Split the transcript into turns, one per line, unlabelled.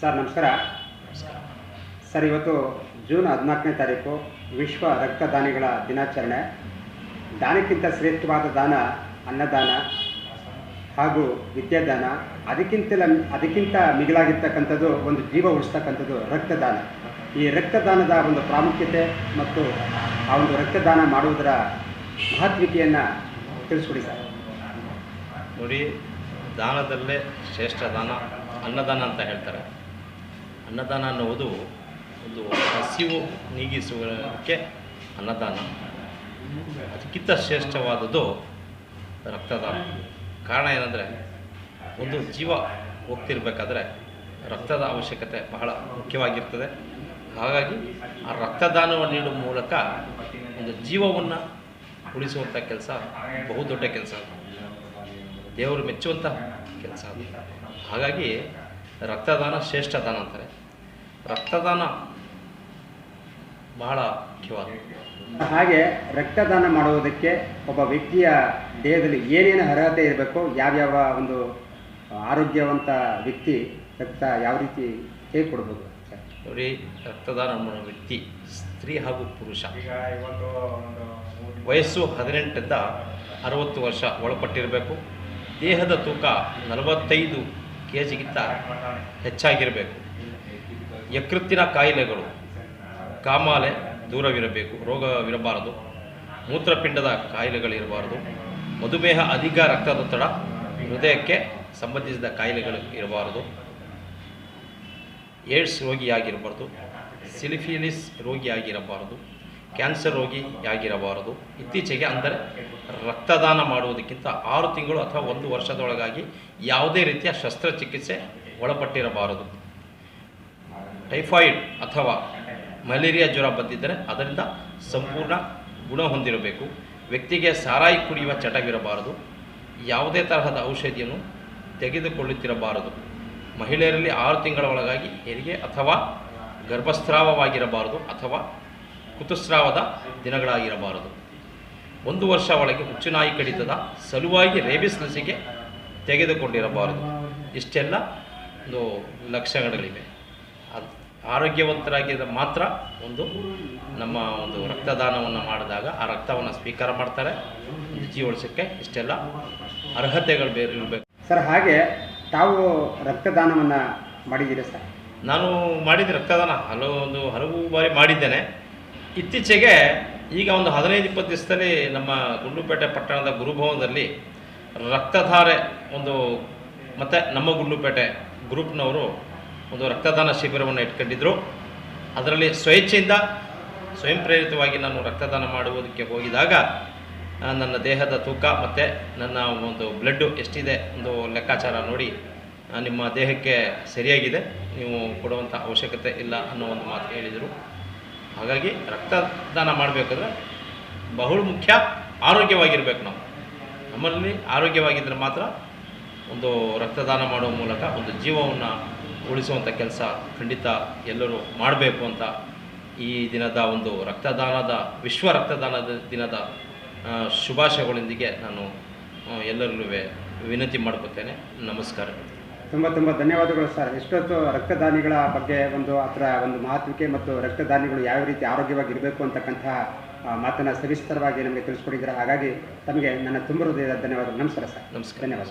Sir ನಮಸ್ಕಾರ. Sir ಇವತ್ತು June ಹದಿನಾಲ್ಕನೇ ತಾರೀಕು ವಿಶ್ವ ರಕ್ತದಾನಿಗಳ ದಿನಾಚರಣೆ. ದಾನಕ್ಕಿಂತ ಶ್ರೇಷ್ಠವಾದ ದಾನ ಅನ್ನದಾನ ಹಾಗೂ ವಿದ್ಯಾದಾನ. ಅದಕ್ಕಿಂತ ಅದಕ್ಕಿಂತ ಮಿಗಿಲಾಗಿರ್ತಕ್ಕಂಥದ್ದು ಒಂದು ಜೀವ ಉಳಿಸ್ತಕ್ಕಂಥದ್ದು ರಕ್ತದಾನ. ಈ ರಕ್ತದಾನದ ಒಂದು ಪ್ರಾಮುಖ್ಯತೆ ಮತ್ತು ಆ ಒಂದು ರಕ್ತದಾನ ಮಾಡುವುದರ ಮಹತ್ವಿಕೆಯನ್ನು ತಿಳಿಸ್ಕೊಡಿ ಸರ್.
ನೋಡಿ ದಾನದಲ್ಲೇ ಶ್ರೇಷ್ಠ ದಾನ ಅನ್ನದಾನ ಅಂತ ಹೇಳ್ತಾರೆ. ಅನ್ನದಾನ ಅನ್ನುವುದು ಒಂದು ಹಸಿವು ನೀಗಿಸುವುದಕ್ಕೆ ಅನ್ನದಾನ. ಅದಕ್ಕಿಂತ ಶ್ರೇಷ್ಠವಾದದ್ದು ರಕ್ತದಾನ ಕಾರಣ ಏನಂದರೆ, ಒಂದು ಜೀವ ಹೋಗ್ತಿರ್ಬೇಕಾದ್ರೆ ರಕ್ತದ ಅವಶ್ಯಕತೆ ಬಹಳ ಮುಖ್ಯವಾಗಿರ್ತದೆ. ಹಾಗಾಗಿ ಆ ರಕ್ತದಾನವನ್ನು ನೀಡುವ ಮೂಲಕ ಒಂದು ಜೀವವನ್ನು ಉಳಿಸುವಂಥ ಕೆಲಸ ಬಹುದೊಡ್ಡ ಕೆಲಸ. ದೇವರು ಮೆಚ್ಚುವಂಥ ಕೆಲಸ ಹಾಗಾಗಿ ರಕ್ತದಾನ ಶ್ರೇಷ್ಠ ದಾನ ಅಂತಾರೆ. ರಕ್ತದಾನ ಬಹಳ ಮುಖ್ಯವಾದ.
ಹಾಗೆ ರಕ್ತದಾನ ಮಾಡುವುದಕ್ಕೆ ಒಬ್ಬ ವ್ಯಕ್ತಿಯ ದೇಹದಲ್ಲಿ ಏನೇನು ಅರ್ಹತೆ ಇರಬೇಕು ಯಾವ್ಯಾವ ಒಂದು ಆರೋಗ್ಯವಂತ ವ್ಯಕ್ತಿ ರಕ್ತ ಯಾವ ರೀತಿ ಹೇಗೆ ಕೊಡ್ಬೋದು
ನೋಡಿ ರಕ್ತದಾನ ಮಾಡುವ ವ್ಯಕ್ತಿ ಸ್ತ್ರೀ ಹಾಗೂ ಪುರುಷ. ವಯಸ್ಸು ಹದಿನೆಂಟರಿಂದ ಅರವತ್ತು ವರ್ಷ ಒಳಪಟ್ಟಿರಬೇಕು. ದೇಹದ ತೂಕ ನಲವತ್ತೈದು ಕೆ ಜಿಗಿಂತ ಹೆಚ್ಚಾಗಿರಬೇಕು. ಯಕೃತ್ತಿನ ಕಾಯಿಲೆಗಳು ಕಾಮಾಲೆ ದೂರವಿರಬೇಕು, ರೋಗವಿರಬಾರದು, ಮೂತ್ರಪಿಂಡದ ಕಾಯಿಲೆಗಳಿರಬಾರದು, ಮಧುಮೇಹ ಅಧಿಕ ರಕ್ತದೊತ್ತಡ, ಹೃದಯಕ್ಕೆ ಸಂಬಂಧಿಸಿದ ಕಾಯಿಲೆಗಳು ಇರಬಾರದು. ಏಡ್ಸ್ ರೋಗಿಯಾಗಿರಬಾರ್ದು ಸಿಲಿಫಿಲಿಸ್ ರೋಗಿಯಾಗಿರಬಾರದು. ಕ್ಯಾನ್ಸರ್ ರೋಗಿಯಾಗಿರಬಾರದು ಇತ್ತೀಚೆಗೆ ಅಂದರೆ ರಕ್ತದಾನ ಮಾಡುವುದಕ್ಕಿಂತ ಆರು ತಿಂಗಳು ಅಥವಾ ಒಂದು ವರ್ಷದೊಳಗಾಗಿ ಯಾವುದೇ ರೀತಿಯ ಶಸ್ತ್ರಚಿಕಿತ್ಸೆ ಒಳಪಟ್ಟಿರಬಾರದು. ಟೈಫಾಯಿಡ್ ಅಥವಾ ಮಲೇರಿಯಾ ಜ್ವರ ಬಂದಿದ್ದರೆ ಅದರಿಂದ ಸಂಪೂರ್ಣ ಗುಣ ಹೊಂದಿರಬೇಕು. ವ್ಯಕ್ತಿಗೆ ಸಾರಾಯಿ ಕುಡಿಯುವ ಚಟವಿರಬಾರದು. ಯಾವುದೇ ತರಹದ ಔಷಧಿಯನ್ನು ತೆಗೆದುಕೊಳ್ಳುತ್ತಿರಬಾರದು. ಮಹಿಳೆಯರಲ್ಲಿ ಆರು ತಿಂಗಳ ಒಳಗಾಗಿ ಹೆರಿಗೆ ಅಥವಾ ಗರ್ಭಸ್ರಾವವಾಗಿರಬಾರದು ಅಥವಾ ಕುತುಸ್ರಾವದ ದಿನಗಳಾಗಿರಬಾರದು. ಒಂದು ವರ್ಷ ಒಳಗೆ ಹುಚ್ಚುನಾಯಿ ಕಡಿತದ ಸಲುವಾಗಿ ರೇಬಿಸ್ ಲಸಿಕೆ ತೆಗೆದುಕೊಂಡಿರಬಾರದು. ಇಷ್ಟೆಲ್ಲ ಒಂದು ಲಕ್ಷಣಗಳಿವೆ. ಅದು ಆರೋಗ್ಯವಂತರಾಗಿದ್ದ ಮಾತ್ರ ಒಂದು ನಮ್ಮ ಒಂದು ರಕ್ತದಾನವನ್ನು ಮಾಡಿದಾಗ ಆ ರಕ್ತವನ್ನು ಸ್ವೀಕಾರ ಮಾಡ್ತಾರೆ. ಒಂದು ಜೀವ ಉಳಿಸೋಕ್ಕೆ ಇಷ್ಟೆಲ್ಲ ಅರ್ಹತೆಗಳು ಬೇರೆ ಇರಬೇಕು.
ಸರ್ ಹಾಗೆ ತಾವು ರಕ್ತದಾನವನ್ನು ಮಾಡಿದ್ದೀರಾ ಸರ್?
ನಾನು ಮಾಡಿದ್ದೆ ರಕ್ತದಾನ ಹಲವು ಒಂದು ಹಲವು ಬಾರಿ ಮಾಡಿದ್ದೇನೆ. ಇತ್ತೀಚೆಗೆ ಈಗ ಒಂದು ಹದಿನೈದು, ಇಪ್ಪತ್ತು ದಿವಸದಲ್ಲಿ ನಮ್ಮ ಗುಂಡ್ಲುಪೇಟೆ ಪಟ್ಟಣದ ಗುರುಭವನದಲ್ಲಿ ರಕ್ತಧಾರೆ ಒಂದು ಮತ್ತು ನಮ್ಮ ಗುಂಡ್ಲುಪೇಟೆ ಗ್ರೂಪ್ನವರು ಒಂದು ರಕ್ತದಾನ ಶಿಬಿರವನ್ನು ಇಟ್ಕೊಂಡಿದ್ದರು ಅದರಲ್ಲಿ ಸ್ವೇಚ್ಛೆಯಿಂದ ಸ್ವಯಂ ಪ್ರೇರಿತವಾಗಿ ನಾನು ರಕ್ತದಾನ ಮಾಡುವುದಕ್ಕೆ ಹೋಗಿದಾಗ ನನ್ನ ದೇಹದ ತೂಕ ಮತ್ತು ನನ್ನ ಒಂದು ಬ್ಲಡ್ಡು ಎಷ್ಟಿದೆ ಒಂದು ಲೆಕ್ಕಾಚಾರ ನೋಡಿ ನಿಮ್ಮ ದೇಹಕ್ಕೆ ಸರಿಯಾಗಿದೆ, ನೀವು ಕೊಡುವಂಥ ಅವಶ್ಯಕತೆ ಇಲ್ಲ ಅನ್ನೋ ಒಂದು ಮಾತು ಹೇಳಿದರು. ಹಾಗಾಗಿ ರಕ್ತದಾನ ಮಾಡಬೇಕಾದ್ರೆ ಬಹುಳ ಮುಖ್ಯ ಆರೋಗ್ಯವಾಗಿರ್ಬೇಕು ನಾವು. ನಮ್ಮಲ್ಲಿ ಆರೋಗ್ಯವಾಗಿದ್ದರೆ ಮಾತ್ರ ಒಂದು ರಕ್ತದಾನ ಮಾಡುವ ಮೂಲಕ ಒಂದು ಜೀವವನ್ನು ಉಳಿಸುವಂಥ ಕೆಲಸ ಖಂಡಿತ ಎಲ್ಲರೂ ಮಾಡಬೇಕು ಅಂತ ಈ ದಿನದ ಒಂದು ರಕ್ತದಾನದ, ವಿಶ್ವ ರಕ್ತದಾನದ ದಿನದ ಶುಭಾಶಯಗಳೊಂದಿಗೆ ನಾನು ಎಲ್ಲರಿಗೂ ವಿನಂತಿ ಮಾಡ್ಕೋತೇನೆ. ನಮಸ್ಕಾರ.
ತುಂಬ ತುಂಬ ಧನ್ಯವಾದಗಳು ಸರ್. ಎಷ್ಟೊತ್ತು ರಕ್ತದಾನಿಗಳ ಬಗ್ಗೆ ಒಂದು ಅದರ ಒಂದು ಮಹತ್ವಿಕೆ ಮತ್ತು ರಕ್ತದಾನಿಗಳು ಯಾವ ರೀತಿ ಆರೋಗ್ಯವಾಗಿ ಇರಬೇಕು ಅಂತಕ್ಕಂತಹ ಮಾತನ್ನ ಸವಿಸ್ತರವಾಗಿ ನಮಗೆ ತಿಳಿಸ್ಕೊಟ್ಟಿದ್ದೀರಾ. ಹಾಗಾಗಿ ತಮಗೆ ನನ್ನ ತುಂಬ ಹೃದಯದ ಧನ್ಯವಾದಗಳು. ನಮಸ್ಕಾರ ಸರ್.
ನಮಸ್ಕಾರ.
ಧನ್ಯವಾದ